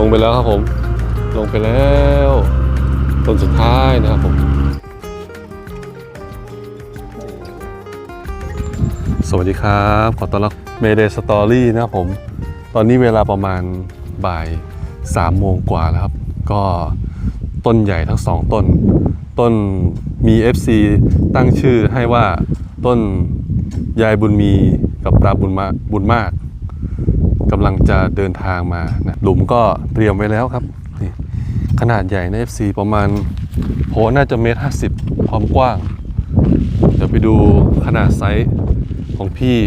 ลงไปแล้วครับผม ลงไปแล้วต้นสุดท้ายนะครับผม สวัสดีครับ ขอต้อนรับเมเดสตอรี่นะครับผม ตอนนี้เวลาประมาณบ่าย3โมงกว่าแล้วครับ ก็ต้นใหญ่ทั้งสองต้น ต้นมี FC ตั้งชื่อให้ว่าต้นยายบุญมีกับตาบุญมาบุญมากกำลังจะเดินทางมา หลุมก็เตรียมไว้แล้วครับนี่ขนาดใหญ่ใน FC ประมาณโหน่าจะเมตรห้าสิบความกว้าง เดี๋ยวไปดูขนาดไซส์ของพี่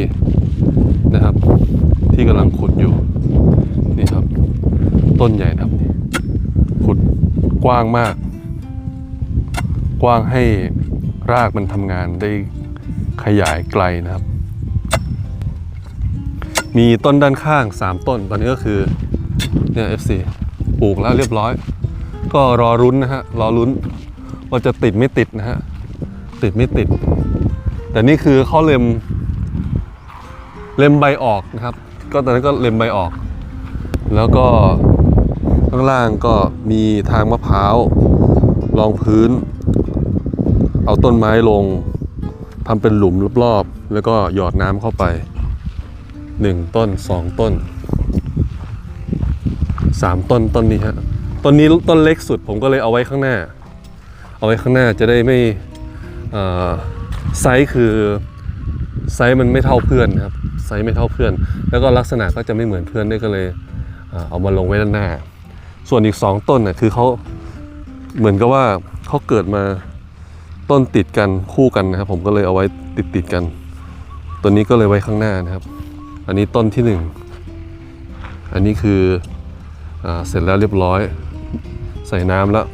นะครับ ที่กำลังขุดอยู่นี่ครับ ต้นใหญ่นะครับ ขุดกว้างมาก กว้างให้รากมันทำงานได้ขยายไกลนะครับ มีต้นด้านข้าง 3 ต้นตอนนี้ก็คือ เนี่ย FC ปลูกแล้วเรียบร้อย ก็รอรุ้นนะฮะ รอรุ้น ว่าจะติดไม่ติดนะฮะ ติดไม่ติด แต่นี่คือข้อเล็ม เล็มใบออกนะครับ ก็ตอนนั้นก็เล็มใบออก แล้วก็ข้างล่างก็มีทางมะพร้าวรองพื้น เอาต้นไม้ลงทำเป็นหลุมรอบๆ แล้วก็หยอดน้ำเข้าไปหนึ่งต้นสองต้น สามต้นต้นนี้ฮะต้นนี้ต้นเล็กสุดผมก็เลยเอาไว้ข้างหน้า เอาไว้ข้างหน้าจะได้ไม่ไซส์คือไซส์มันไม่เท่าเพื่อนครับไซส์ไม่เท่าเพื่อน แล้วก็ลักษณะก็จะไม่เหมือนเพื่อนด้วยก็เลยเอามาลงไว้ด้านหน้า ส่วนอีกสองต้นน่ะคือเขาเหมือนกับว่าเขาเกิดมาต้นติดกันคู่กันนะครับ ผมก็เลยเอาไว้ติดติดกัน ตัวนี้ก็เลยไว้ข้างหน้านะครับ อันนี้ต้นที่หนึ่งอันนี้คือ เสร็จแล้วเรียบร้อย ใส่น้ำแล้ว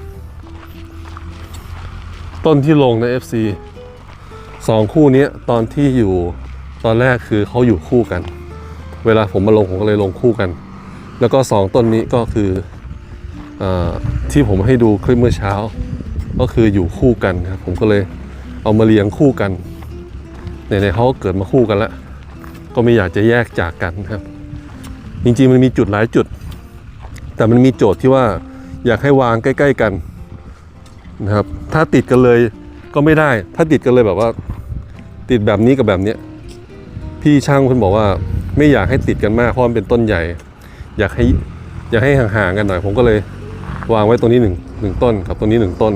ต้นที่ลงใน FC สองคู่นี้ตอนที่อยู่ตอนแรกคือเขาอยู่คู่กัน เวลาผมมาลงผมก็เลยลงคู่กัน แล้วก็สองต้นนี้ก็คืออที่ผมให้ดูคลิปเมื่อเช้า ก็คืออยู่คู่กันครับผมก็เลยเอามาเลี้ยงคู่กันในในเขาก็เกิดมาคู่กันแล้ว ก็ไม่อยากจะแยกจากกันครับ จริงๆมันมีจุดหลายจุด แต่มันมีโจทย์ที่ว่าอยากให้วางใกล้ ๆกันนะครับ ถ้าติดกันเลยก็ไม่ได้ ถ้าติดกันเลยแบบว่า ติดแบบนี้กับแบบเนี้ยพี่ช่างคุณบอกว่าไม่อยากให้ติดกันมากเพราะมันเป็นต้นใหญ่ อยากให้อยากให้ห่างๆกันหน่อย ผมก็เลยวางไว้ตรงนี้หนึ่งหนึ่งต้นกับตรงนี้หนึ่งต้น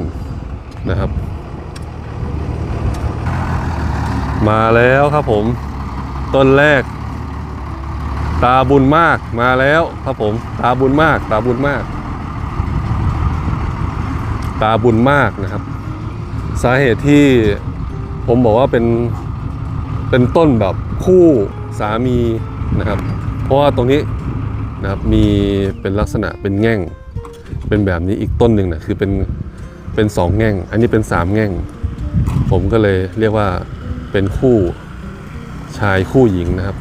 นะครับ มาแล้วครับผมต้นแรก ตาบุญมากมาแล้วครับผม ตาบุญมาก ตาบุญมาก ตาบุญมากนะครับ สาเหตุที่ผมบอกว่าเป็นเป็นต้นแบบคู่สามีนะครับ เพราะว่าตรงนี้นะครับมีเป็นลักษณะเป็นแง่ง เป็นแบบนี้อีกต้นหนึ่งนะคือเป็นเป็นสองแง่ง อันนี้เป็นสามแง่ง ผมก็เลยเรียกว่าเป็นคู่ชายคู่หญิงนะครับ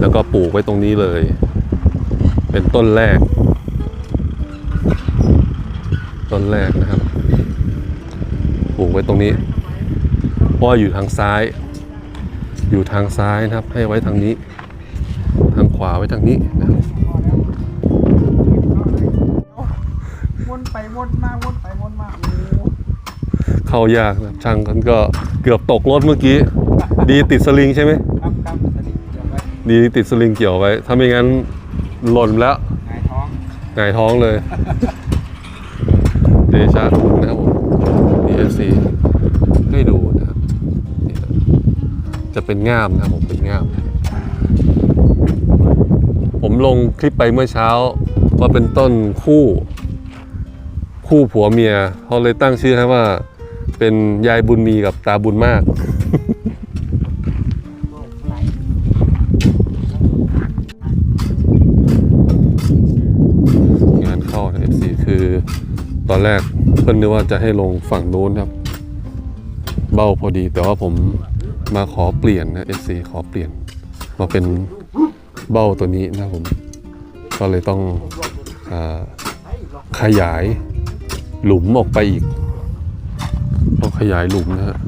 แล้วก็ปลูกไว้ตรงนี้เลย เป็นต้นแรก ต้นแรกนะครับ ปลูกไว้ตรงนี้เพราะว่าอยู่ทางซ้าย อยู่ทางซ้ายนะครับ ให้ไว้ทางนี้ ทางขวาไว้ทางนี้นะครับวนไปวนมาวนไปวนมาโอ้โหเข้ายากนะช่างกันก็เกือบตกรถเมื่อกี้ ดีติดสลิงใช่ไหม ดี๋ยวไว้ดีติดสลิงเกี่ยวไว้ ถ้าไม่งั้นหล่นแล้วหงายท้องหงายท้องเลย เดชาคุณนะครับผม DFC ให้ดูนะครับนี่ครับจะเป็นง่ามนะครับผมเป็นง่าม ผมลงคลิปไปเมื่อเช้าว่าเป็นต้นคู่ คู่ผัวเมียเขาเลยตั้งชื่อให้ว่า เป็นยายบุญมีกับตาบุญมาก โอ้ไหล งานเข้าใน FC คือ ตอนแรกเพื่อนนึกว่าจะให้ลงฝั่งนู้นครับ เบ้าพอดีแต่ว่าผมมาขอเปลี่ยนนะ FC ขอเปลี่ยน มาเป็นเบ้าตัวนี้นะผม ก็เลยต้องอขยายหลุมออกไปอีกต้องขยายหลุมนะฮะ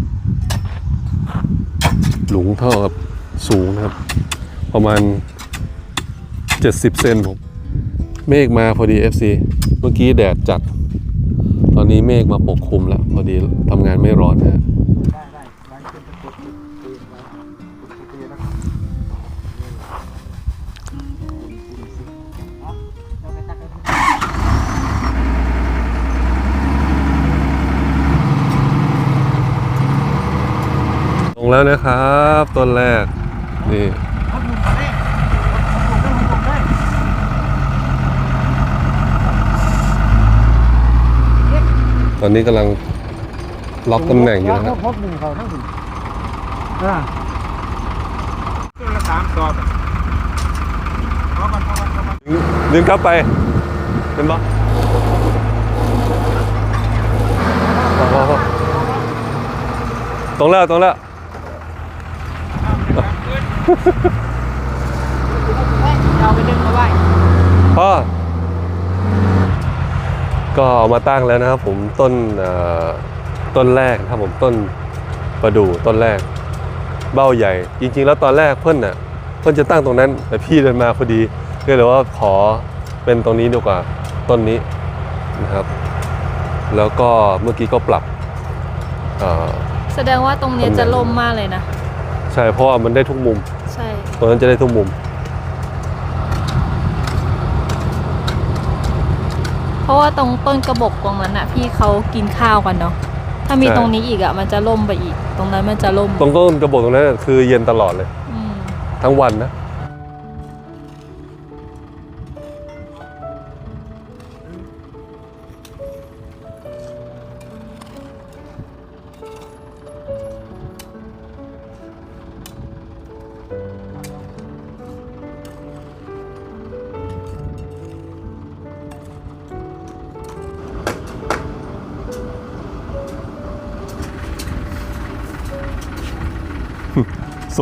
หลุมเท่ากับสูงนะครับ ประมาณ 70 เซนผมเมฆมาพอดี FC เมื่อกี้แดดจัด ตอนนี้เมฆมาปกคลุมแล้วพอดีทำงานไม่ร้อนฮะได้ได้หลังเป็นะกรุดเองไว้โอเคนะลงแล้วนะครับต้นแรก นี่ เอาหมุนมาเลยเอาหมุนได้หมุนได้ ตอนนี้กำลังล็อกตำแหน่งอยู่นะครับพบหนึ่งเขาทั้งสี่อ่าตัวละสามซอบพอมันพอมันพอมันดึงกลับไปเป็นปะพอพอพอตรงแล้วตรงแล้วเอาไปดึงมาไว้พ่อ ก็เอามาตั้งแล้วนะครับผมต้นเอ่อต้นแรกนะครับผมต้นประดู่ต้นแรก เบ้าใหญ่ จริง ๆ แล้วตอนแรกเพื่อนน่ะเพื่อนจะตั้งตรงนั้น แต่พี่เดินมาพอดีก็เลยว่าขอเป็นตรงนี้ดีกว่าต้นนี้นะครับ แล้วก็เมื่อกี้ก็ปรับเอ่อแสดงว่าตรงเนี้ยจะล่มมากเลยนะ ใช่เพราะว่ามันได้ทุกมุมใช่ตรงนั้นจะได้ทุกมุม เพ ราะว่าตรงต้นกระบอกตรงนั้นอะพี่เขากินข้าวกันเนาะถ้ามีใช่ ตรงนี้อีกอะมันจะล่มไปอีก ตรงนั้นมันจะล่มตรงต้นกระบอกตรงนั้นนะคือเย็นตลอดเลย อืมทั้งวันนะ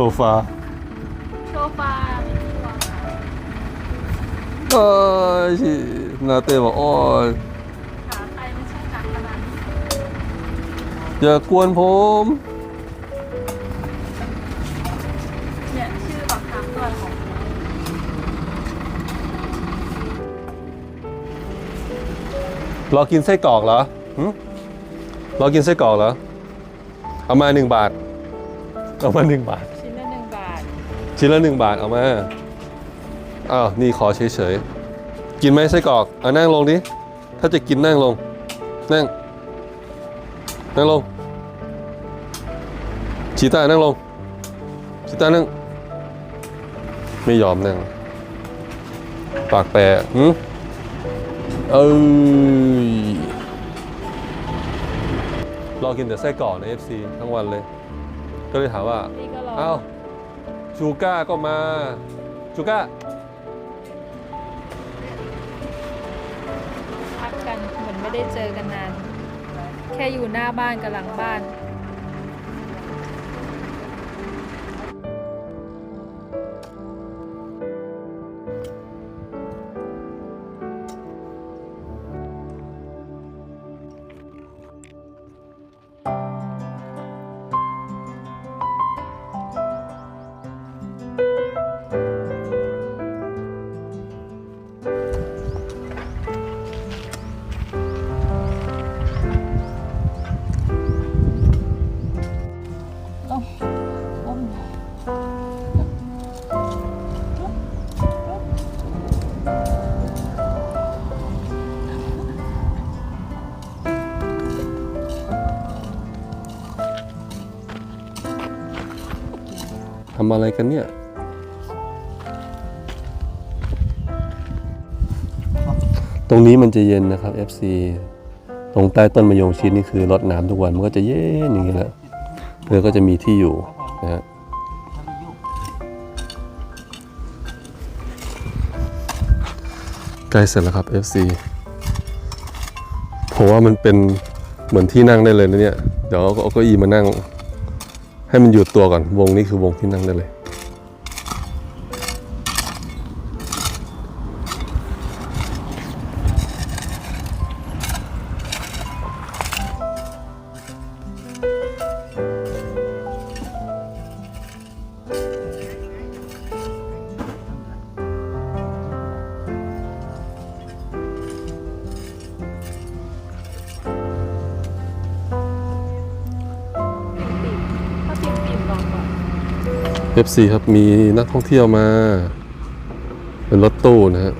โซฟาโซฟาเอ้ยนาเต้บอกโอ้ยขาใครไม่ใช่หนักขนาดนี้อย่ากวนผมเนี่ยชื่อบักคำตัวของรอกินไส้กรอกเหรอหึรอกินไส้กรอกเหรอเอามาหนึ่งบาทเอามาหนึ่งบาท ชิ้นละหนึ่งบาทเอามาอ้าวนี่ขอเฉยๆ กินไหมไส้กรอกเอานั่งลงดิ ถ้าจะกินนั่งลง นั่ง นั่งลงชีต้านั่งลงชีต้านั่ง ไม่ยอมนั่ง ปากแปรหืมเอ้ยรอกินแต่ไส้กรอกใน FC ทั้งวันเลย ก็เลยถามว่าพี่ก็รอ เอ้า ชูก้าก็มา ชูก้าพักกันเหมือนไม่ได้เจอกันนาน แค่อยู่หน้าบ้านกับหลังบ้าน ทำอะไรกันเนี่ยตรงนี้มันจะเย็นนะครับ FC ตรงใต้ต้นมะยงชิดนี่คือรดน้ำทุกวันมันก็จะเย็นอย่างนี้แหละเธอก็จะมีที่อยู่นะฮะใกล้เสร็จแล้วครับ FC ผมว่ามันเป็นเหมือนที่นั่งได้เลยนะเนี่ย เดี๋ยวเอาเก้าอี้มานั่ง ให้มันอยู่ตัวก่อนวงนี้คือวงที่นั่งได้เลย FC ครับมีนักท่องเที่ยวมา เป็นรถตู้นะฮะ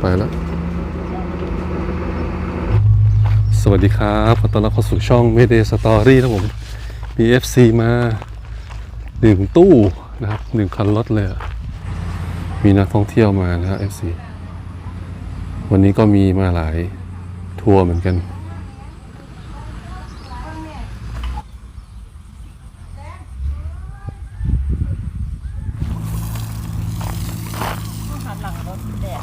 ไปแล้วสวัสดีครับขอต้อนรับเข้าสู่ช่อง Mayday Story นะผมมี FC มาหนึ่งตู้นะครับหนึ่งคันรถเลยมีนักท่องเที่ยวมานะฮะ FC วันนี้ก็มีมาหลายทัวร์เหมือนกันหลังรถแดด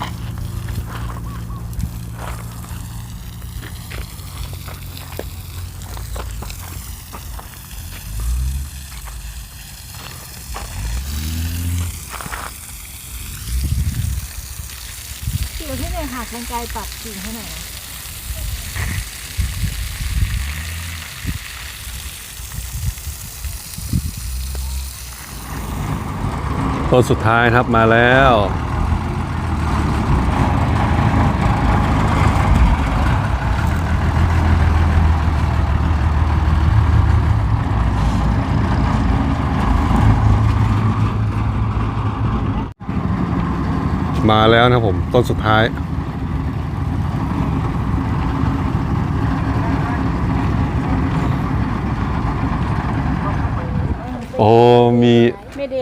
อยู่ที่ไหนหักกันไกลตัดกิ่งให้หน่อยนะ ต้นสุดท้ายครับมาแล้ว มาแล้วนะผม ต้นสุดท้ายโอ้มี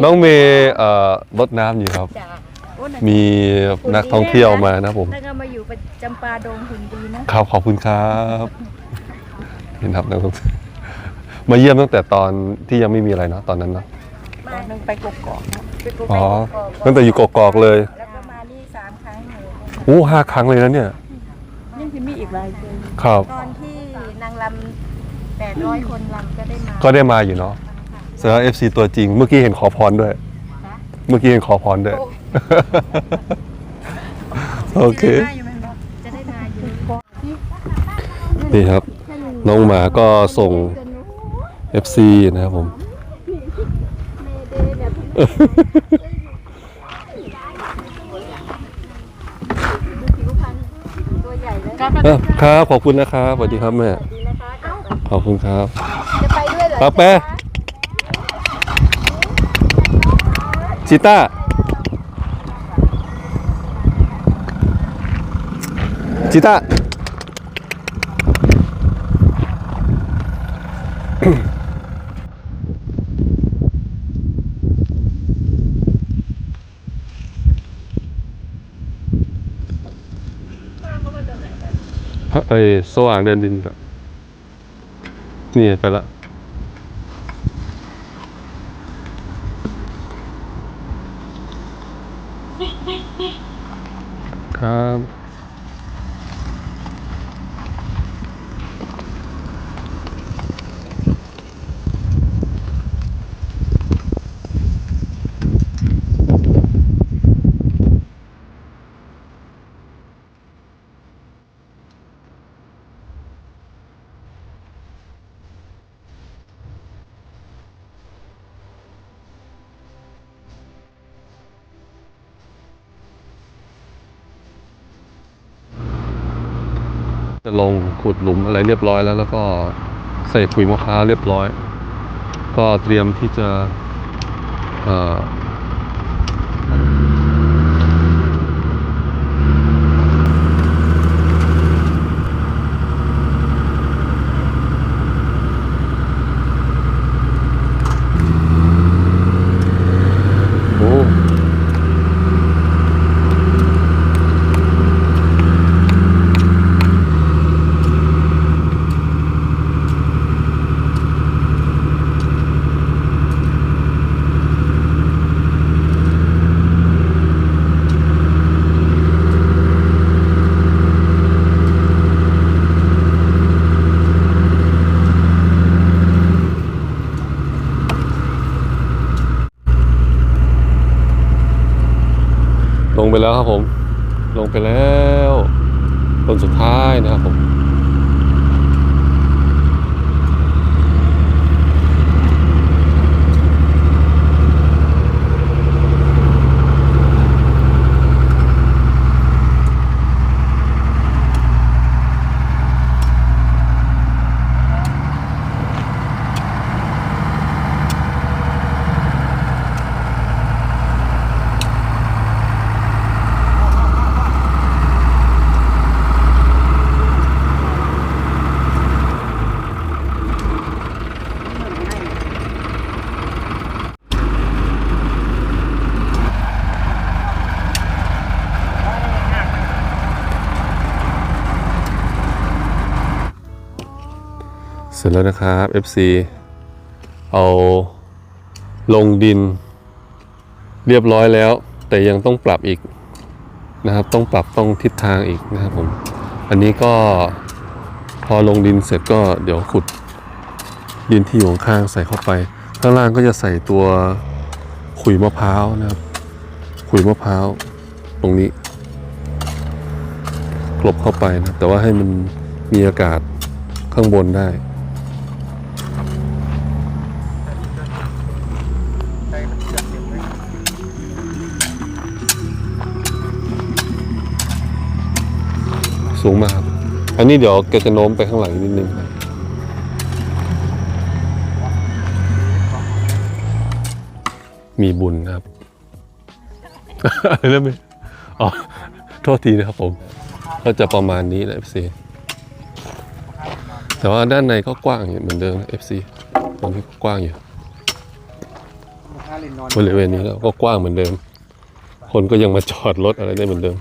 น้องเมย์เอ่อรดน้ำอยู่ครับ จ้าโอ้ยมีนักท่องเที่ยวมานะครับผม แล้วก็มาอยู่ประจำปาดงหุ่นดีนะ ครับขอบคุณครับเห็นครับนักท่องเที่ยวมาเยี่ยมตั้งแต่ตอนที่ยังไม่มีอะไรเนาะตอนนั้นเนาะมาหนึ่งไปกกอกไปกกอ๋ออกตั้งแต่อยู่กอกๆเลยแล้วก็มานี่สามครั้งเลยโอ้ห้าครั้งเลยนะเนี่ยยังจะมีอีกหลายคนครับ ตอนที่นางลำแปดร้อยคนลำก็ได้มาก็ได้มาอยู่เนาะ เซอร์เอฟซีตัวจริง เมื่อกี้เห็นขอพรด้วย เมื่อกี้เห็นขอพรด้วย โอเค จะได้มาอยู่นี่ครับ น้องหมาก็ส่ง FC นะครับผมตัวใหญ่เลยเอ้าครับ ขอบคุณนะครับสวัสดีครับแม่ดีนะคะเอ้าขอบคุณครับจะไปด้วยเหรอ ป้าแปะ ชิต้าชิต้าเอ้ยสว่างเดินดินแบบนี่ไปละ ครับ ลงขุดหลุมอะไรเรียบร้อยแล้ว แล้วก็ใส่ปุ๋ยมะพร้าวเรียบร้อย ก็เตรียมที่จะ เสร็จแล้วนะครับ FC เอาลงดิน เรียบร้อยแล้ว แต่ยังต้องปรับอีกนะครับ ต้องปรับต้องทิศทางอีกนะครับผม อันนี้ก็พอลงดินเสร็จก็เดี๋ยวขุดดินที่อยู่ข้างใส่เข้าไป ข้างล่างก็จะใส่ตัวขุยมะพร้าวนะครับ ขุยมะพร้าวตรงนี้กลบเข้าไปนะแต่ว่าให้มันมีอากาศข้างบนได้ สูงมากครับ อันนี้เดี๋ยวแกจะโน้มไปข้างหลังนิดนึงครับมีบุญครับอะไรนะไม่อ๋อ โทษทีนะครับผม ก็จะประมาณนี้นะ FC แต่ว่าด้านในก็กว้างอยู่เหมือนเดิม FC ตรงนี้ก็กว้างอยู่บริเวณนี้ก็กว้างเหมือนเดิม คนก็ยังมาจอดรถอะไรได้เหมือนเดิม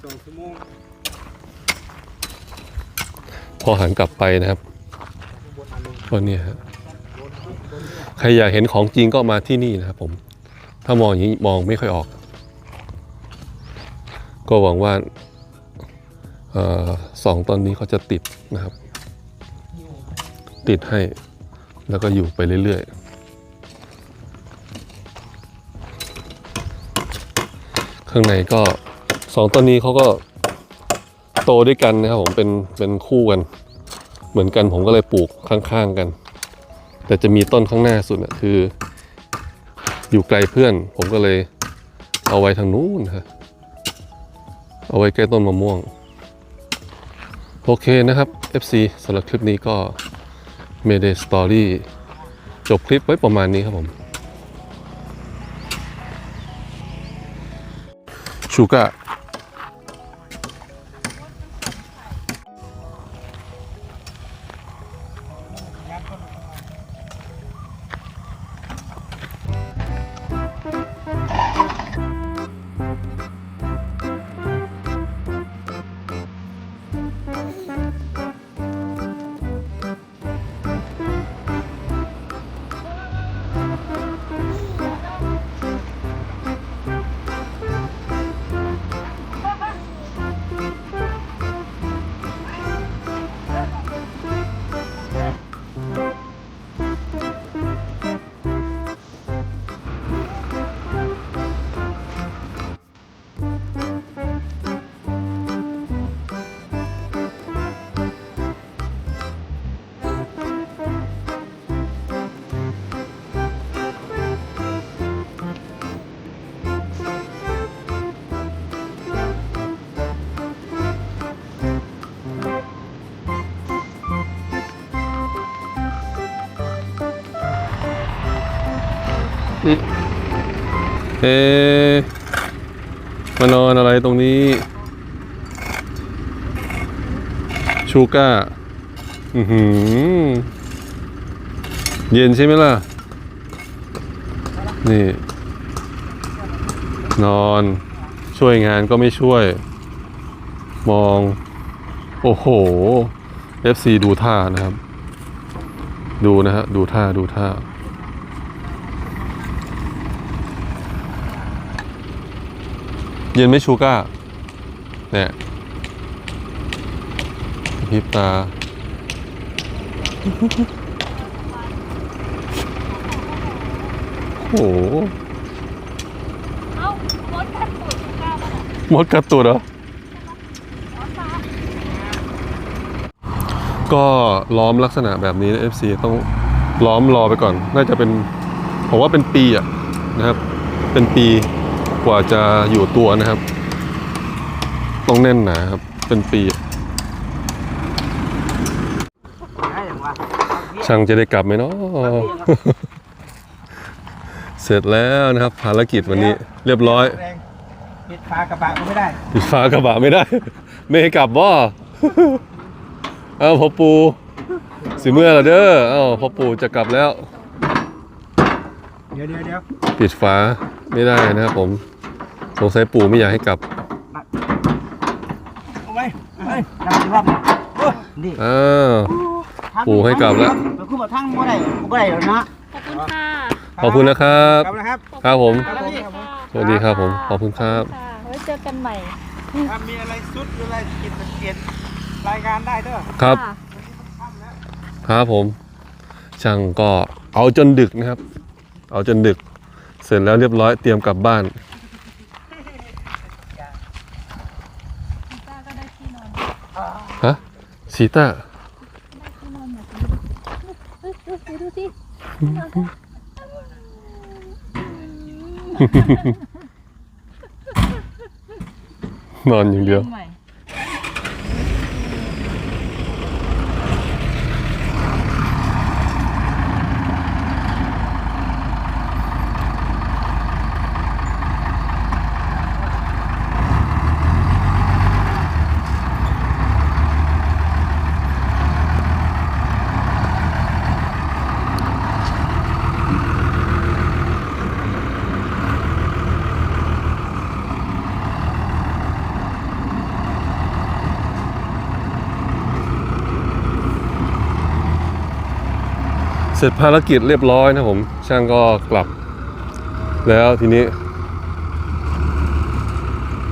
องชั่วโมงพอหันกลับไปนะครับก็เนี่ยฮะใครอยากเห็นของจริงก็มาที่นี่นะครับผม ถ้ามองอย่างนี้มองไม่ค่อยออก ก็หวังว่าออสองตอนนี้เขาจะติดนะครับ ติดให้แล้วก็อยู่ไปเรื่อยๆ ข้างในก็สองต้นนี้เขาก็ โตด้วยกันนะครับผมเป็นเป็นคู่กัน เหมือนกันผมก็เลยปลูกข้างๆกัน แต่จะมีต้นข้างหน้าสุดน่ะคือ อยู่ไกลเพื่อน ผมก็เลยเอาไว้ทางนู้นฮะเอาไว้ใกล้ต้นมะม่วง โอเคนะครับ FC สำหรับคลิปนี้ก็ Mayday Story จบคลิปไว้ประมาณนี้ครับผมชูก้า เอ๊มานอนอะไรตรงนี้ ชูก้า อือหือ เย็นใช่ไหมล่ะ นี่ นอน ช่วยงานก็ไม่ช่วย มอง โอ้โห FC ดูท่านะครับ ดูนะฮะ ดูท่า ดูท่า เย็นไม่ชูก้าเนี่ยพริบตา โอ้โหเอ้ามดกัดตูดก้ามดกัดตัวเหรอก็ล้อมลักษณะแบบนี้นะ FC ต้องล้อมรอไปก่อน น่าจะเป็น ผมว่าเป็นปีอะนะครับ เป็นปี กว่าจะอยู่ตัวนะครับ ต้องแน่นหนาครับ เป็นปีอะได้อย่างวะช่างจะได้กลับไหมเนาะเสร็จแล้วนะครับ ภารกิจวันนี้เรียบร้อยแรงปิดฝากระบะก็ไม่ได้ปิดฟ้ากระบะไม่ได้ ไม่ให้กลับบ่เอาพ่อปูสิเมื่อละเด้อเอาพ่อปูจะกลับแล้ว เดี๋ยวเดี๋ยวเดี๋ยวปิดฟ้าไม่ได้นะครับผม สงสัยปู่ไม่อยากให้กลับเอาไว้เฮ้ยนั่งรอบนี่โอ้ยนี่อ้าวปู่ให้กลับแล้วมันคือบ่ทั้งบ่ได้บ่ได้แล้วนะขอบคุณค่ะขอบคุณนะครับครับนะครับ ครับผม ขอบคุณค่ะสวัสดีครับผม ขอบคุณครับค่ะไว้เจอกันใหม่ถ้ามีอะไรสุดหรืออะไรกินสังเกตรายงานได้เด้อ ครับค่ะครับผม ช่างก็เอาจนดึกนะครับ เอาจนดึก เสร็จแล้วเรียบร้อยเตรียมกลับบ้าน จ้าก็ได้ที่นอน ฮะชีต้าได้ที่นอนแบบนี้เฮ้ยเฮ้ยเฮ้ยดูสินอนอย่างเดียว ใหม่ เสร็จภารกิจเรียบร้อยนะผม ช่างก็กลับ แล้วทีนี้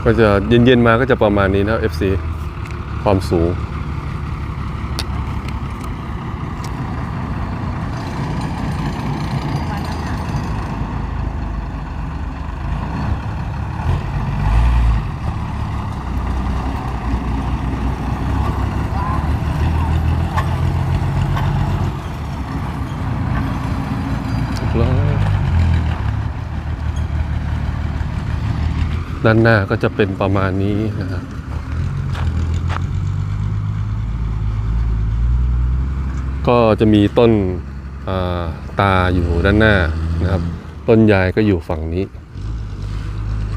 ก็จะเย็นๆมาก็จะประมาณนี้นะ FC ความสูง ด้านหน้าก็จะเป็นประมาณนี้นะครับก็จะมีต้นาตาอยู่ด้านหน้านะครับ ต้นยายก็อยู่ฝั่งนี้